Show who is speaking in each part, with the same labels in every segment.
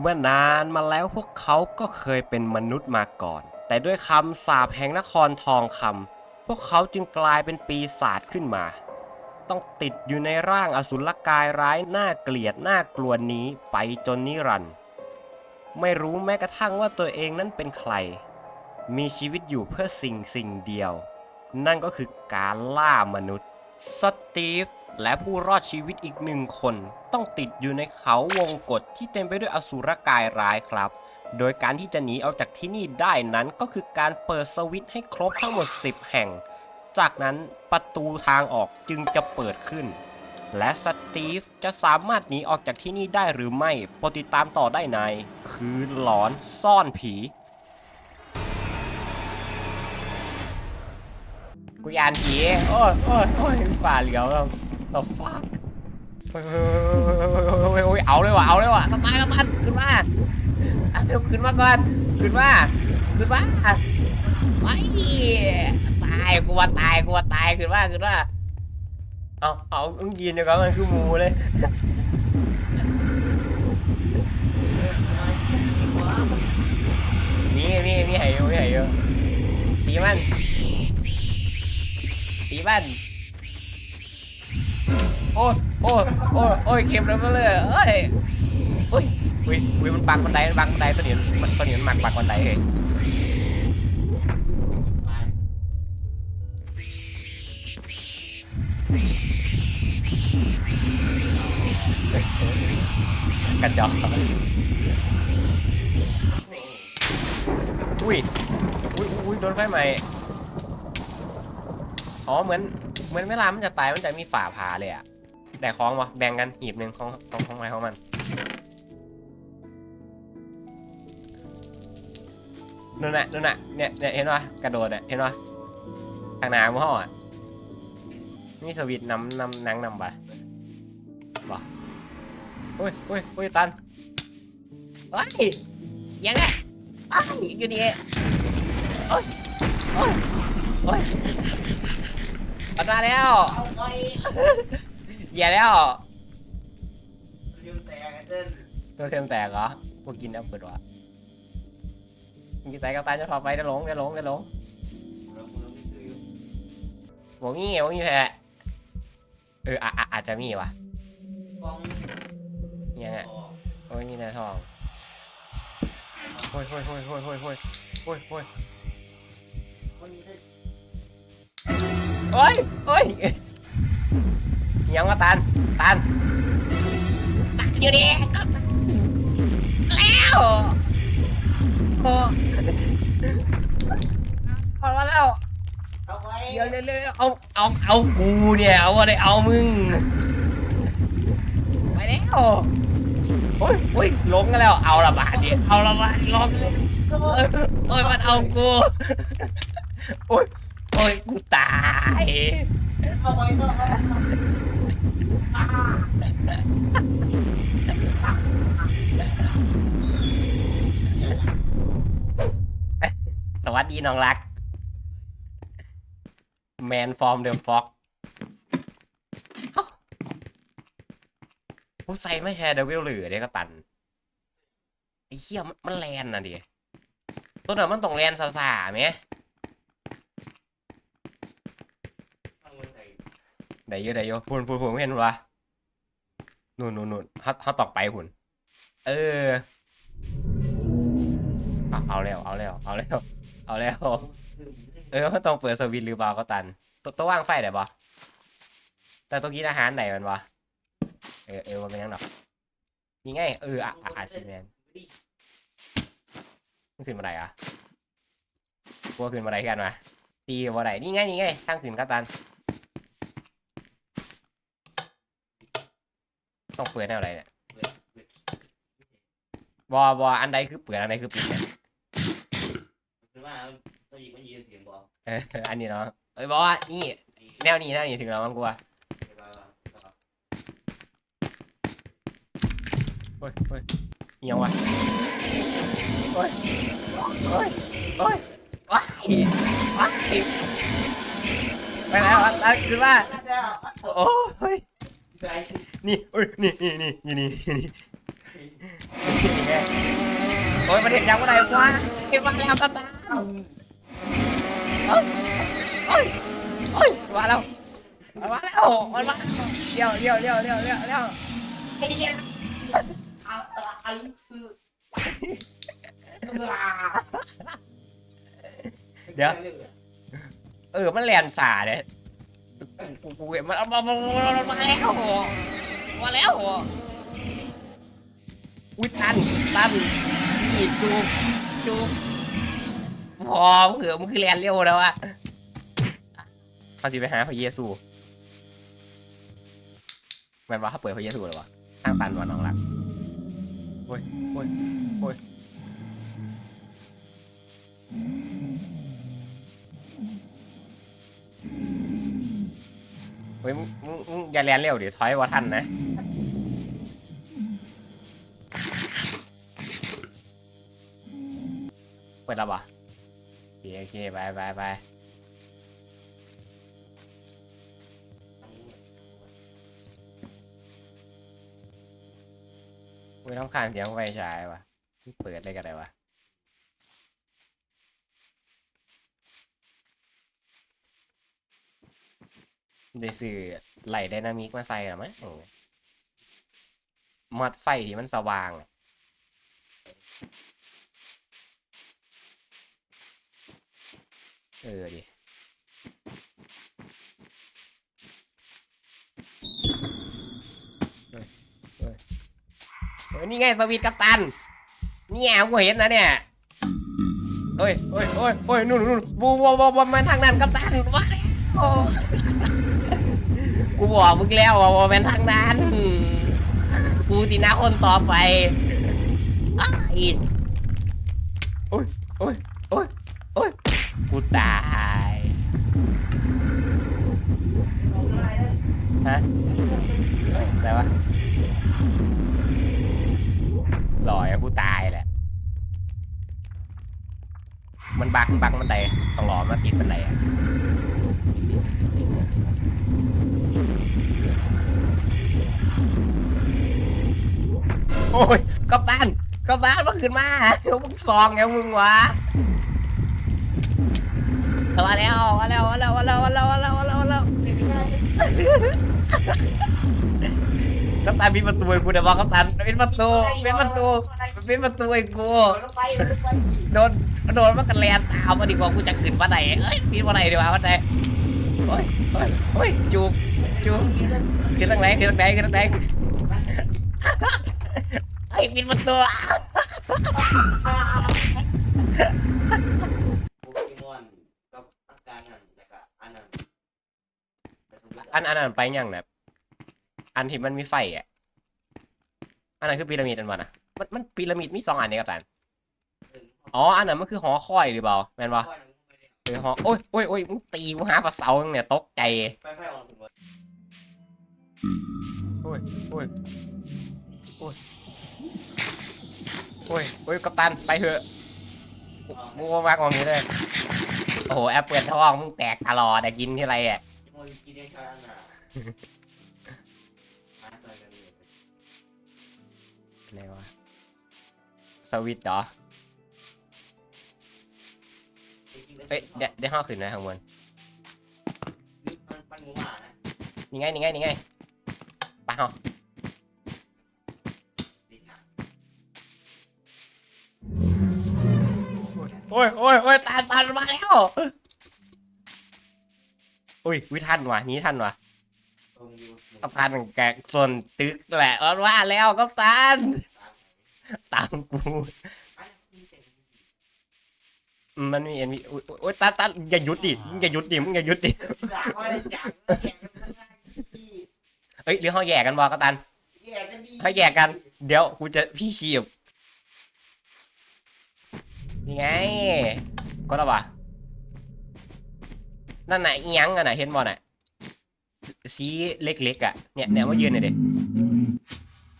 Speaker 1: เมื่อนานมาแล้วพวกเขาก็เคยเป็นมนุษย์มาก่อน แต่ด้วยคำสาปแห่งนครทองคำพวกเขาจึงกลายเป็นปีศาจขึ้นมา ต้องติดอยู่ในร่างอสุรกายร้ายน่าเกลียดน่ากลัวนี้ไปจนนิรันดร์ไม่รู้แม้กระทั่งว่าตัวเองนั้นเป็นใคร มีชีวิตอยู่เพื่อสิ่งสิ่งเดียว นั่นก็คือการล่ามนุษย์ สตีฟ และผู้รอดชีวิตอีกหนึ่งคน ต้องติดอยู่ในเขาวงกฏที่เต็มไปด้วยอสุรกายร้ายครับ โดยการที่จะหนีออกจากที่นี่ได้นั้นก็คือการเปิดสวิตช์ให้ครบทั้งหมด 10 แห่ง จากนั้นประตูทางออกจึงจะเปิดขึ้น และสตีฟจะสามารถหนีออกจากที่นี่ได้หรือไม่โปรดติดตามต่อได้ใน คืนหลอนซ่อนผีกูยานผีโอ้ยโอ้ยโอ้ยฝ่าเหลียวแล้ว the fuck โอ้ยโอ้ยโอ้ยเอาเลยว่ะเอาเลยว่ะตายตะตันขึ้นมาอะเดี๋ยวขึ้นมาก่อนขึ้นมาขึ้นมาไปตายกูว่าตายกูว่าตายขึ้นมาขึ้นมาเอาเอามึงยืนเดี๋ยวก่อนมันคือหมูเลยมีมีมีให้อยู่มีให้อยู่ตีมันตีมัน โอ้ยโอ้ยโอ้ยโอ้ยเข็มเลยมาเลยเอ้ยเฮ้ยอุ้ยอุ้ยมันบังบันไดมันบังบันไดตัวนี้มันตัวนี้มันมักบังบันไดเฮ้ยเฮ้ยกันจอกอุ้ยอุ้ยอุ้ยโดนไฟไหมอ๋อเหมือนเหมือนเวลามันจะตายมันจะมีฝ่าผ่าเลยอะ แต่ของวะแบ่งกันหีบหนึ่งของของของใครของมันนู่นน่ะนู่นน่ะเนี่ยเนี่ยเห็นปะกระโดดอะเห็นปะทางหน้ำพ่ออะนี่สวิตช์นำนำนังนำไปบอโอ้ยโอ้ยโอ้ยตันเฮ้ยยังไงไอ้ายอยู่ดีโอ้ยโอ้ยโอ้ยมันมาแล้ว
Speaker 2: เอาไว้
Speaker 1: อย่าแล้ว
Speaker 2: ลืมแตกเดิน
Speaker 1: ตัวเทมแตกเหรอพวกกินแอปเปิลวะกินใส่กับตาจะพอไปได้หลงได้หลงได้หลง
Speaker 2: เราเมืองนี่คือ
Speaker 1: หมวงี้หมวงี้แพ้เอออะอะอาจจะมีว่ะ
Speaker 2: กอง
Speaker 1: ยังไงโอ้ยมีในทองโอ้ยโอ้ยโอ้ยโอ้ยโอ้ยโอ้ยโอ้ยโอ้ย
Speaker 2: คนนี้
Speaker 1: โอ้ยโอ้ย ยังว่าตัน ตัน ตันอยู่ดีก็ตันแล้วโอ้เอามาแล้ว
Speaker 2: เอาไว้
Speaker 1: เดี๋ยวเร็วๆเอา เอา เอากูเนี่ย เอาอะไรเอามึง ไปแล้วโอ้ยโอ้ยลงกันแล้ว เอาละบาทดิเอาละบาทลงเลยโอ้ยโอ้ย มันเอากูโอ้ยโอ้ย กูตาย
Speaker 2: เอาไว้ก็เอาอ่า
Speaker 1: สวัสดีน้องรัก แมนฟอร์มเดอะฟ็อกผู้ใส่ไม่แฮร์เดวิลหรือเด็กก็ตันไอ้เหี้ยมันมันแลนน่ะดิตัวนั้นมันต้องแลนซาซาๆไหม
Speaker 2: เอาไว้ใส่
Speaker 1: ได้เยอะได้เยอะพูนพูนพูนเห็นวะนู่นนู่นนู่นเขาเขาตอกไปหุ่นเออเอาแล้วเอาแล้วเอาแล้วเอาแล้ว เออต้องเปิดสวิตหรือเปล่าก็ตันตัวตัวว่างไฟได้ปะแต่ตัวกินอาหารไหนมันวะเออเออมันเป็นยังดอกยังไงเอออะอะอะสิแมนมันขึ้นมาไหนอะกลัวขึ้นมาไหนกันวะตีมาไหนนี่ไงนี่ไงทางขึ้นก็ตัน ต้องเปิดแนวอะไรเนี่ยบอบออันใดคือเปิดอันใดคือปิดเนี่ย
Speaker 2: คือว่าตัวหญิงมันยืนเสียงบอก
Speaker 1: เอออันนี้เนาะเอ้ยบอกว่านี่แนวนี้แนวนี้ถึงแล้วมั้งกูว่าโอ้ยโอ้ยเหี่ยววะโอ้ยโอ้ยโอ้ยว้ายว้ายไปแล้วอะอะขึ้นมาโอ้ย
Speaker 2: ใส่
Speaker 1: นี่เอ้ยนี่นี่นี่นี่นี่นี่โอ้ยมันเห็นยังว่าไรวะเห็นมาแล้วกัปตันเอ้ยเอ้ยมาแล้วมาแล้วมันมาเดี๋ยวเดี๋ยวเดี๋ยวเดี๋ยวเดี๋ยวเดี๋ยวไอ้เหี้ย
Speaker 2: อะอันนี้คือ
Speaker 1: เดี๋ยวเออมันแลนสาเนี่ยกูกูเห็นมันเอามามาแล้ว มาแล้วอุ้ยตันตันนี่จูบจูบพอมึงเหอะมึงคือแลนเร็วแล้วอะเขาสิไปหาพระเยซูแมันว่าเขาเปิดพระเยซูเลยวะทางตันวะน้องรักโอ้ยโอ้ยโอ้ยเฮ้ยมึงมึงมึงอย่าแลนเร็วเดี๋ยวถอยว่าทันนะ เปิดแล้วปะโอเคโอเคไปไปไปไม่ต้องการเสียงไฟฉายวะเปิดเลยก็ได้วะได้ซื้อไหลไดนามิกมาใส่หรอมั้งมอดไฟที่มันสว่าง เออดิเฮ้ยเฮ้ยเฮ้ยนี่ไงสวิตช์กัปตัน เนี่ยกูเห็นนะเนี่ยเฮ้ยเฮ้ยเฮ้ยเฮ้ยนู่นนู่นบูบูบูบูมันทางนั้นกัปตันมาแล้วโอ้กูบอกมึงแล้วว่าว่ามันทางนั้น กูสินะคนต่อไปอ้ายโอ้ยโอ้ยโอ้ยโอ้ย กูตายฮะอะไรวะลอยอะกูตายแหละ มันบักมันบักมันไดต้องรอมาติดมันไดอะโอ้ยกัปตันกัปตันมันขึ้นมามึงซองไงมึงวะ มาแล้วมาแล้วมาแล้วมาแล้วมาแล้วมาแล้วมาแล้วมาแล้วกัปตันปิดประตูให้กูเดี๋ยวบอกกัปตันปิดประตูปิดประตูปิดประตูให้กูโดนโดนมันกันแลนตามมาดีกว่ากูจะขึ้นมาไหนเอ้ยปิดมาไหนดีกว่ามาไหนโอ้ยโอ้ยโอ้ยจูบจูบขึ้นทางไหนขึ้นทางไหนขึ้นทางไหนไอ้ยปิดประตู
Speaker 2: โปเกมอนกับอาการนั่นแล้วก็อันนั้น
Speaker 1: อันอันนั้นไปยังแบบอันที่มันมีไฟอะ อันนั้นคือพีระมิดอันวะนะมันมันพีระมิดมีสองอันเนี่ยกัปตันอ๋อ อันนั้นมันคือหอคอยหรือเปล่าแม่นปะเออฮะโอ้ยโอ้ยโอ้ยมึงตีกูหาปลาเสาเนี่ยตกใจ
Speaker 2: ไปไปออกถึงวัน
Speaker 1: โอ้ยโอ้ยโอ้ยโอ้ยโอ้ยกัปตันไปเถอะมึงว่ามากกว่านี้เลยโอ้โหแอปเปิลทองมึงแตกตลอดอะกินที่ไรอะ
Speaker 2: โมยกินได้แค่นั้นน่ะหาตัวกันเลย
Speaker 1: อะไรวะสวิตช์เหรอ เอ้ยเดี๋ยวเดี๋ยวห้าขึ้นนะข้างบน
Speaker 2: มันมันหมูหมานะ
Speaker 1: นี่ไงนี่ไงนี่ไงไปห้า
Speaker 2: ดีค่ะ
Speaker 1: โอ้ยโอ้ยโอ้ยตานตานมาแล้ว อุ้ยวิทันวะหนี้ทันวะ
Speaker 2: ตรงอยู่
Speaker 1: กัปตันแกะส่วนตึกแหละเอาว่าแล้วกัปตัน
Speaker 2: ตาม
Speaker 1: ตามกู
Speaker 2: อันนี้เป็น
Speaker 1: อืมมันมีเอ็นวีโอ้ยตันตันอย่าหยุดดิมึงอย่าหยุดดิมึงอย่าหยุดดิ
Speaker 2: ฉลากว่าได้จังแข่งกันได้พี่
Speaker 1: เอ้ยหรือเขาแยกกันบ่กัปตัน
Speaker 2: แย่กันดี
Speaker 1: เขาแยกกัน เดี๋ยวกูจะพี่ขีบนี่ไงก็แล้ววะ นั่นน่ะอีหยังกันน่ะเห็นบ่น่ะสีเล็กๆอะเนี่ยเนี่ยมายืนหน่อยดิ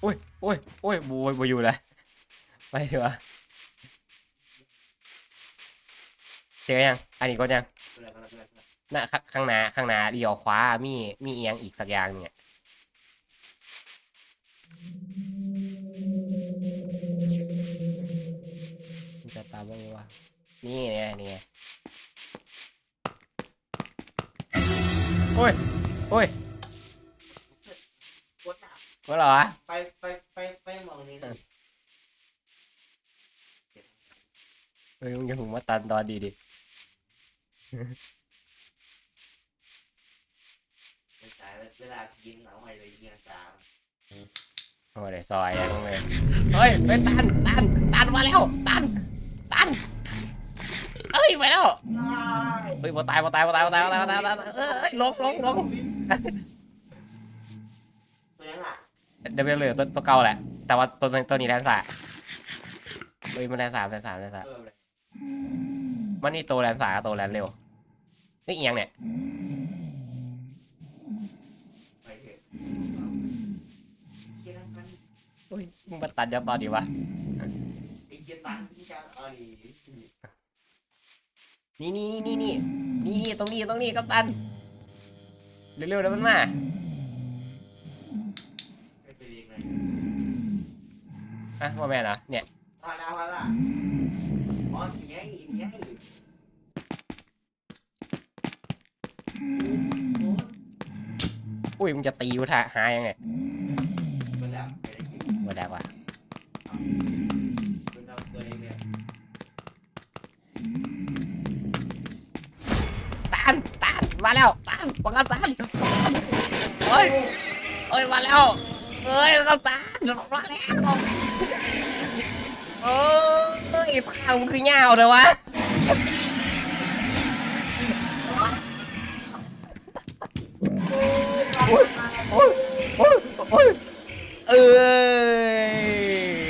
Speaker 1: โอ้ยโอ้ยโอ้ยบูบูอยู่ลยไปเถอะเจอยัง อันนี้ก็ยังน่ะข้างหน้าข้างหน้าเดี่ยวขวามีมีเอียงอีกสักอย่างหนึงอะบ้างวะนี่ไงนี่ไง โอ้ย โอ้ย
Speaker 2: กดหน้า
Speaker 1: มาเหรอ
Speaker 2: ไปไปไปไปมองนี่นะ
Speaker 1: เฮ้ยมึงอย่าหุงมาตันตอนดีดิ
Speaker 2: ไม่ใช่เวลากินเอาไว้เลยเงียตาม
Speaker 1: โอ้ยซอยยังเลยเฮ้ยเฮ้ยตันตันตันมาแล้ว ตัน ตันเอ้ยไปแล้ว เฮ้ยบ่ตายบ่ตายบ่ตายบ่ตายบ่ตายบ่ตายบ่ตายเอ้ยลงลงลง
Speaker 2: ตัวยังอะ
Speaker 1: เดี๋ยวไปเหลือตัวตัวเก่าแหละ แต่ว่าตัวตัวนี้แลนสาเฮ้ยมันแลนสามแลนสามแลนสาม
Speaker 2: เออเลย
Speaker 1: มันนี่ตัวแลนสามกับตัวแลนเร็วนี่เอียงเนี่ย
Speaker 2: ไปเถอะเชี่ยนั่นมัน
Speaker 1: เฮ้ยมึงมาตัดยังตอนดีวะ
Speaker 2: ไอ้เชี่ยตันที่จะเอาดิ
Speaker 1: นี่นี่นี่นี่นี่นี่นี่ตรงนี้ตรงนี้กัปตันเร็วๆแล้วมันมา
Speaker 2: ไม่ไปเรียกเลย
Speaker 1: อะว่าแม่นเหรอเนี่ย
Speaker 2: พาดาพาดาอ๋ออย่างเงี้ยอย่างเงี้ย
Speaker 1: อุ้ยมึงจะตีกูท่าหายังไง
Speaker 2: เป็นแล้วไปได้กิน
Speaker 1: บ่ได้ว่ะ มาแล้วตันบังกะตันเฮ้ยเฮ้ยมาแล้วเฮ้ยบังตันมาแล้วโอ้ยข้าวคือเงาเลยวะ
Speaker 2: โอ้ยโอ
Speaker 1: ้ยโอ้ยเอ้ย